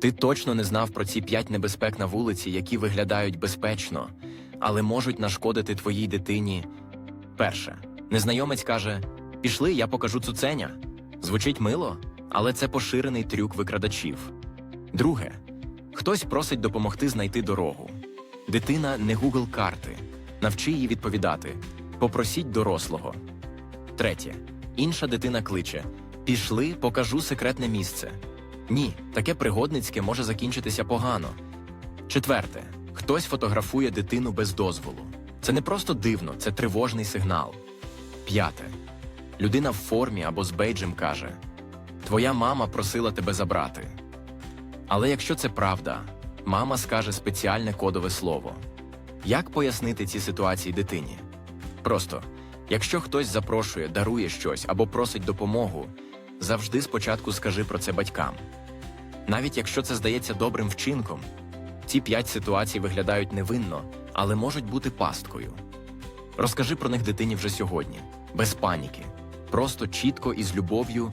Ти точно не знав про ці п'ять небезпек на вулиці, які виглядають безпечно, але можуть нашкодити твоїй дитині. Перше, незнайомець каже: Пішли, я покажу цуценя. Звучить мило, але це поширений трюк викрадачів. Друге, хтось просить допомогти знайти дорогу. Дитина не Google карти. Навчи її відповідати. Попросіть дорослого. Третє. Інша дитина кличе: Пішли, покажу секретне місце. Ні, таке пригодницьке може закінчитися погано. Четверте. Хтось фотографує дитину без дозволу. Це не просто дивно, це тривожний сигнал. П'яте. Людина в формі або з бейджем каже: Твоя мама просила тебе забрати. Але якщо це правда, мама скаже спеціальне кодове слово. Як пояснити ці ситуації дитині? Просто, якщо хтось запрошує, дарує щось або просить допомогу, завжди спочатку скажи про це батькам. Навіть якщо це здається добрим вчинком, ці п'ять ситуацій виглядають невинно, але можуть бути пасткою. Розкажи про них дитині вже сьогодні, без паніки, просто чітко і з любов'ю